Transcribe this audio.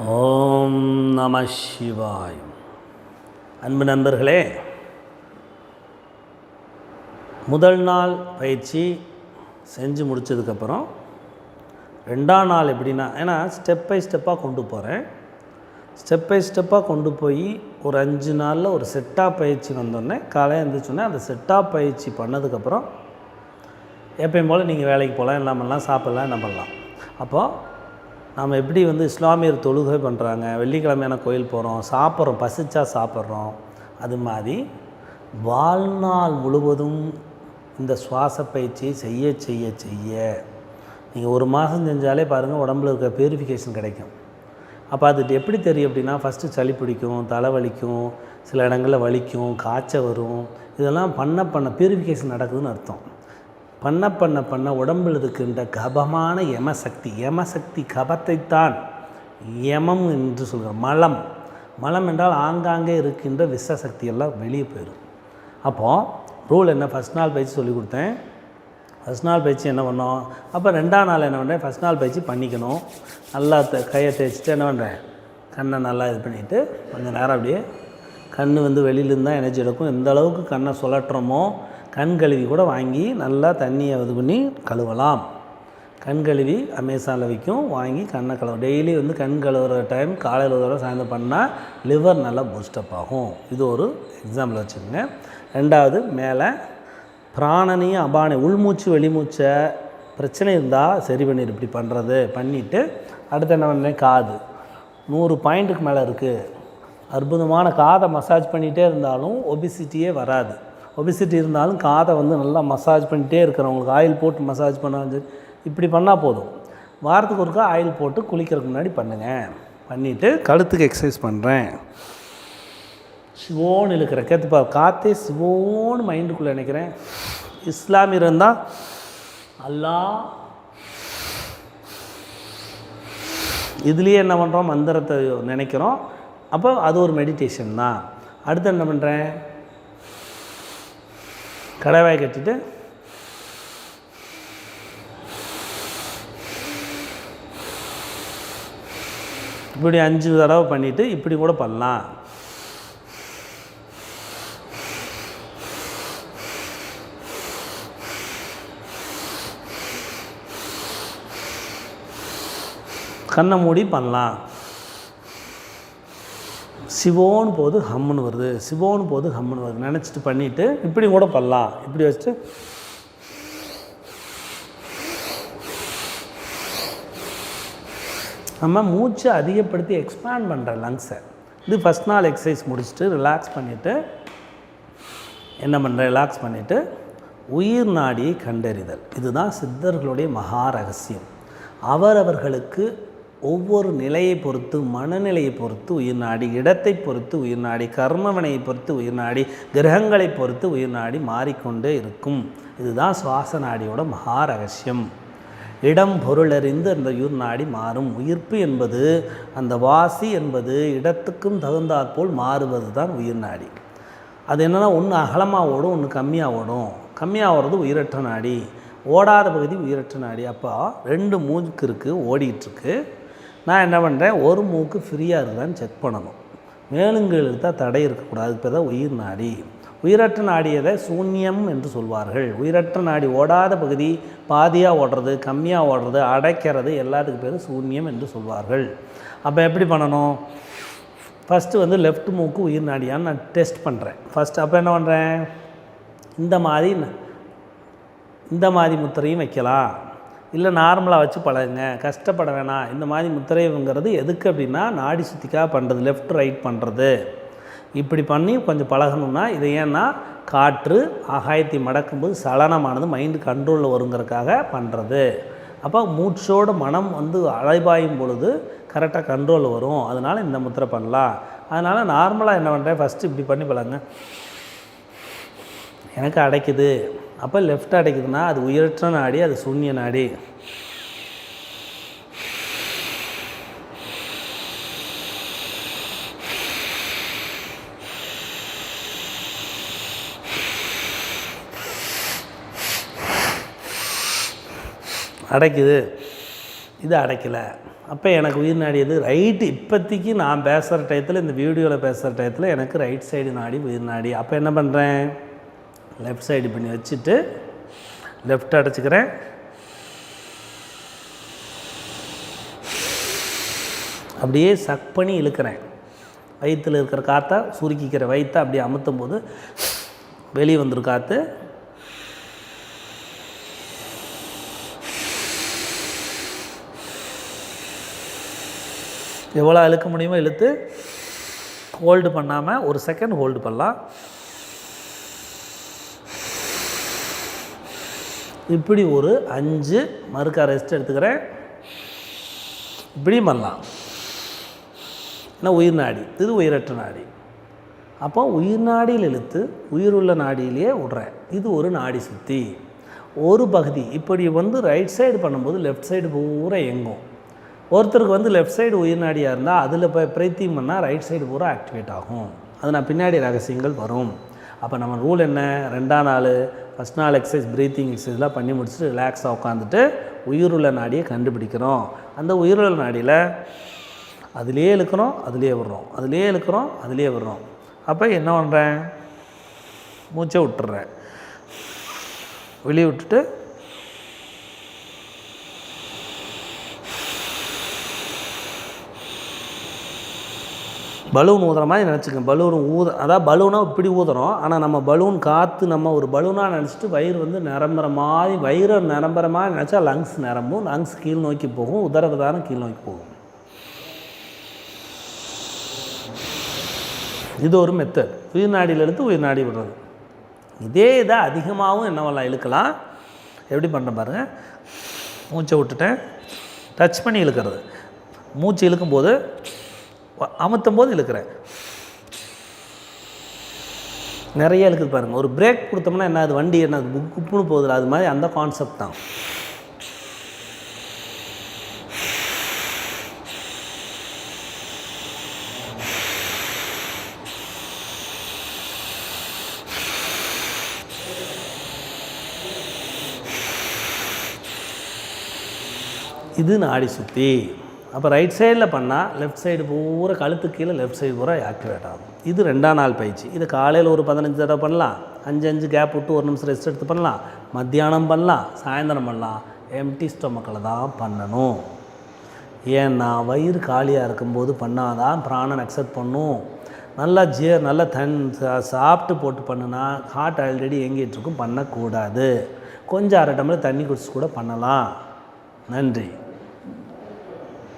ஓம் நம சிவாய். அன்பு நண்பர்களே முதல் நாள் பயிற்சி செஞ்சு முடிச்சதுக்கப்புறம் ரெண்டாம் நாள் எப்படின்னா ஏன்னா ஸ்டெப் பை ஸ்டெப்பாக கொண்டு போகிறேன் ஸ்டெப் பை ஸ்டெப்பாக கொண்டு போய் ஒரு அஞ்சு நாளில் ஒரு செட்டாக பயிற்சி வந்தோடனே காலையில் எழுந்திரிச்சோடனே அந்த செட்டாக பயிற்சி பண்ணதுக்கப்புறம் எப்பயும் போல் நீங்கள் வேலைக்கு போகலாம் எல்லாம் பண்ணலாம் சாப்பிட்லாம் என்ன பண்ணலாம். அப்போது நாம் எப்படி வந்து இஸ்லாமியர் தொழுகை பண்ணுறாங்க வெள்ளிக்கிழமையான கோயில் போகிறோம் சாப்பிட்றோம் பசிச்சா சாப்பிட்றோம் அது மாதிரி வாழ்நாள் முழுவதும் இந்த சுவாச பயிற்சியை செய்ய செய்ய செய்ய நீங்கள் ஒரு மாதம் செஞ்சாலே பாருங்கள் உடம்புல இருக்க பியூரிஃபிகேஷன் கிடைக்கும். அப்போ அது எப்படி தெரியும் அப்படின்னா ஃபஸ்ட்டு சளி பிடிக்கும் தலை வலிக்கும் சில இடங்களில் வலிக்கும் காய்ச்சல் வரும் இதெல்லாம் பண்ண பண்ண பியூரிஃபிகேஷன் நடக்குதுன்னு அர்த்தம். பண்ண பண்ண பண்ண உடம்பில் இருக்கின்ற கபமான யமசக்தி யமசக்தி கபத்தைத்தான் யமம் என்று சொல்கிறோம் மலம். மலம் என்றால் ஆங்காங்கே இருக்கின்ற விஷ சக்தி எல்லாம் வெளியே போயிடும். அப்போது ரூல் என்ன? ஃபஸ்ட் நாள் பயிற்சி சொல்லி கொடுத்தேன். ஃபஸ்ட் நாள் பயிற்சி என்ன பண்ணோம்? அப்போ ரெண்டாம் நாள் என்ன பண்ணுறேன் ஃபஸ்ட் நாள் பயிற்சி பண்ணிக்கணும். நல்லா த கையை தேய்ச்சிட்டு என்ன பண்ணுறேன் கண்ணை நல்லா இது பண்ணிவிட்டு கொஞ்சம் நேரம் அப்படியே கண் வந்து வெளியிலேருந்து தான் எனர்ஜி எடுக்கும். எந்த அளவுக்கு கண்ணை சுழட்டுறோமோ கண் கழுவி கூட வாங்கி நல்லா தண்ணியை இது பண்ணி கழுவலாம். கண் கழுவி அமேசானில் விற்கும் வாங்கி கண்ணை கழுவ. டெய்லி வந்து கண் கழுவுற டைம் காலையில் ஒரு தடவை சாயந்தரம் பண்ணால் லிவர் நல்லா பூஸ்டப் ஆகும். இது ஒரு எக்ஸாம்பிள் வச்சுக்கோங்க. ரெண்டாவது மேலே பிராணனையும் அபானை உள்மூச்சு வெளிமூச்சை பிரச்சனை இருந்தால் சரி பண்ணிடு இப்படி பண்ணுறது பண்ணிவிட்டு அடுத்து என்ன பண்ணேன் காது. நூறு பாயிண்ட்டுக்கு மேலே இருக்குது அற்புதமான காதை மசாஜ் பண்ணிகிட்டே இருந்தாலும் ஒபிசிட்டியே வராது. ஒபிசிட்டி இருந்தாலும் காதை வந்து நல்லா மசாஜ் பண்ணிகிட்டே இருக்கிறவங்களுக்கு ஆயில் போட்டு மசாஜ் பண்ணாலும் சரி இப்படி பண்ணால் போதும். வாரத்துக்கு ஒருக்கா ஆயில் போட்டு குளிக்கிறதுக்கு முன்னாடி பண்ணுங்கள் பண்ணிவிட்டு கழுத்துக்கு எக்ஸசைஸ் பண்ணுறேன் சிவோன்னு இழுக்கிற கேத்துப்பா காற்றே சிவோன்னு மைண்டுக்குள்ளே நினைக்கிறேன். இஸ்லாமியர் இருந்தால் அல்லா இதுலேயே என்ன பண்ணுறோம் மந்திரத்தை நினைக்கிறோம். அப்போ அது ஒரு மெடிடேஷன் தான். அடுத்து என்ன பண்ணுறேன் கடவாய் கட்டிட்டு இப்படி அஞ்சு தடவை பண்ணிவிட்டு இப்படி கூட பண்ணலாம். கண்ணை மூடி பண்ணலாம். சிவோன்னு போது ஹம்முன்னு வருது சிவோன்னு போது ஹம்முன்னு வருது. நினச்சிட்டு பண்ணிவிட்டு இப்படி கூட பண்ணலாம். இப்படி வச்சுட்டு நம்ம மூச்சை அதிகப்படுத்தி எக்ஸ்பேண்ட் பண்ணுற லங்ஸை இது ஃபஸ்ட் நாள் எக்ஸசைஸ் முடிச்சுட்டு ரிலாக்ஸ் பண்ணிவிட்டு என்ன பண்ணுற ரிலாக்ஸ் பண்ணிவிட்டு உயிர் நாடியை கண்டறிதல். இதுதான் சித்தர்களுடைய மகா ரகசியம். அவரவர்களுக்கு ஒவ்வொரு நிலையை பொறுத்து மனநிலையை பொறுத்து உயிர் நாடி இடத்தை பொறுத்து உயிர் நாடி கர்மவனையை பொறுத்து உயிர் நாடி கிரகங்களை பொறுத்து உயிர் நாடி மாறிக்கொண்டே இருக்கும். இதுதான் சுவாச நாடியோட மகா ரகசியம். இடம் பொருளறிந்து அந்த உயிர் நாடி மாறும். உயிர்ப்பு என்பது அந்த வாசி என்பது இடத்துக்கும் தகுந்தாற்போல் மாறுவது தான் உயிர் நாடி. அது என்னென்னா ஒன்று அகலமாக ஓடும் ஒன்று கம்மியாக ஓடும். கம்மியாக ஓடுறது உயிரற்ற நாடி. ஓடாத பகுதி உயிரற்ற நாடி. அப்போ ரெண்டு மூஞ்சுக்கு இருக்குது ஓடிட்டுருக்கு நான் என்ன பண்ணுறேன் ஒரு மூக்கு ஃப்ரீயாக இருக்குதான்னு செக் பண்ணணும். மேலுங்களுக்கு தான் தடை இருக்கக்கூடாது. அதுக்கு பேர் தான் உயிர் நாடி. உயிரற்ற நாடியதை சூன்யம் என்று சொல்வார்கள். உயிரற்ற நாடி ஓடாத பகுதி பாதியாக ஓடுறது கம்மியாக ஓடுறது அடைக்கிறது எல்லாத்துக்கு பேர் சூன்யம் என்று சொல்வார்கள். அப்போ எப்படி பண்ணணும்? ஃபஸ்ட்டு வந்து லெஃப்ட் மூக்கு உயிர் நாடியான்னு நான் டெஸ்ட் பண்ணுறேன் ஃபஸ்ட் அப்போ என்ன பண்ணுறேன் இந்த மாதிரி இந்த மாதிரி முத்திரையும் வைக்கலாம். இல்லை நார்மலாக வச்சு பழகுங்க. கஷ்டப்பட வேணாம். இந்த மாதிரி முத்திரைங்கிறது எதுக்கு அப்படின்னா நாடி சுத்திக்காக பண்ணுறது லெஃப்ட் ரைட் பண்ணுறது இப்படி பண்ணி கொஞ்சம் பழகணும்னா இது ஏன்னா காற்று ஆகாயத்தை மடக்கும்போது சலனமானது மைண்டு கண்ட்ரோலில் வருங்கிறதுக்காக பண்ணுறது அப்போ மூச்சோட மனம் வந்து அலைபாயும் பொழுது கரெக்டாக கண்ட்ரோலில் வரும். அதனால் இந்த முத்திரை பண்ணலாம். அதனால் நார்மலாக என்ன பண்ணுறேன் ஃபஸ்ட்டு இப்படி பண்ணி பழங்க எனக்கு அடைக்குது. அப்போ லெஃப்ட் அடைக்குதுன்னா அது உயிரற்ற நாடி அது சூன்ய நாடி. அடைக்குது. இது அடைக்கலை. அப்போ எனக்கு உயிர் நாடி எது ரைட்டு இப்போதைக்கு நான் பேசுகிற டயத்தில் இந்த வீடியோவில் பேசுகிற டயத்தில் எனக்கு ரைட் சைடு நாடி உயிர் நாடி. அப்போ என்ன பண்ணுறேன் லெஃப்ட் சைடு பண்ணி வச்சுட்டு லெஃப்ட் அடைச்சிக்கிறேன். அப்படியே சக் பண்ணி இழுக்கிறேன். வயிற்றில் இருக்கிற காற்றை சுருக்கிக்கிற வயிற்றை அப்படியே அமுத்தும் போது வெளியே வந்துடும் காற்று எவ்வளோ இழுக்க முடியுமோ இழுத்து ஹோல்டு பண்ணாமல் ஒரு செகண்ட் ஹோல்டு பண்ணலாம். இப்படி ஒரு அஞ்சு மறுக்கா ரெஸ்ட் எடுத்துக்கிறேன். இப்படியும் பண்ணலாம். ஏன்னா உயிர் நாடி. இது உயிரற்ற நாடி. அப்போ உயிர் நாடியில் இழுத்து உயிர் உள்ள நாடியிலேயே விடுறேன். இது ஒரு நாடி சுற்றி ஒரு பகுதி. இப்படி வந்து ரைட் சைடு பண்ணும்போது லெஃப்ட் சைடு பூரா எங்கும் ஒருத்தருக்கு வந்து லெஃப்ட் சைடு உயிர் நாடியாக இருந்தால் அதில் இப்போ பிரீத்திங் பண்ணால் ரைட் சைடு பூரா ஆக்டிவேட் ஆகும். அது நான் பின்னாடி ரகசியங்கள் வரும். அப்போ நம்ம ரூல் என்ன? ரெண்டாம் நாள் ஃபஸ்ட் நாள் எக்ஸசைஸ் ப்ரீத்திங் எக்ஸசைஸ்லாம் பண்ணி முடிச்சுட்டு ரிலாக்ஸாக உட்காந்துட்டு உயிருள்ள நாடியை கண்டுபிடிக்கிறோம். அந்த உயிருள்ள நாடியில் அதுலேயே இழுக்கிறோம் அதுலேயே விடுறோம். அதுலேயே இழுக்கிறோம் அதுலேயே விடுறோம். அப்போ என்ன பண்ணுறேன் மூச்சை விட்டுறேன். வெளியே விட்டுட்டு பலூன் ஊதுற மாதிரி நினச்சிக்கோங்க. பலூன் ஊத அதாவது பலூனாக இப்படி ஊதுறோம். ஆனால் நம்ம பலூன் காற்று நம்ம ஒரு பலூனாக நினச்சிட்டு வயிறு வந்து நிரம்புற மாதிரி வயிறு நிரம்புற மாதிரி நினச்சா லங்ஸ் நிரம்பும். லங்ஸ் கீழ் நோக்கி போகும். உதரவிதானம் கீழ் நோக்கி போகும். இது ஒரு மெத்தட் உயிர் நாடியில் எடுத்து உயிர் நாடி விடுறது. இதே இதை அதிகமாகவும் என்னவெல்லாம் இழுக்கலாம். எப்படி பண்ணுற பாருங்கள் மூச்சை விட்டுட்டேன். டச் பண்ணி இழுக்கிறது. மூச்சு இழுக்கும்போது அமுத்தும் போது இழுக்கிறேன். நிறைய இழுக்குது பாருங்கள் ஒரு பிரேக் கொடுத்தோம்னா என்ன அது வண்டி என்ன அது குப்புன்னு போகுதுல அது மாதிரி அந்த கான்செப்ட் தான். இது நாடி சுத்தி. அப்போ ரைட் சைடில் பண்ணால் லெஃப்ட் சைடு பூரா கழுத்து கீழே லெஃப்ட் சைடு பூரா ஆக்டிவேட் ஆகும். இது ரெண்டாம் நாள் பயிற்சி. இது காலையில் ஒரு பதினஞ்சு தடவை பண்ணலாம். அஞ்சு அஞ்சு கேப் விட்டு ஒரு நிமிஷம் ரெஸ்ட் எடுத்து பண்ணலாம். மத்தியானம் பண்ணலாம். சாயந்தரம் பண்ணலாம். எம்டி ஸ்டொமக்கில் தான் பண்ணணும். ஏன்னா வயிறு காலியாக இருக்கும்போது பண்ணாதான் பிராணன் அக்செப்ட் பண்ணும். நல்லா ஜிய நல்லா தன் சா- சாப்பிட்டு போட்டு பண்ணுனா ஹார்ட் ஆல்ரெடி எங்கிட்டு இருக்கும். பண்ணக்கூடாது. கொஞ்சம் அரை டம்ளர் தண்ணி குடிச்சு கூட பண்ணலாம். நன்றி.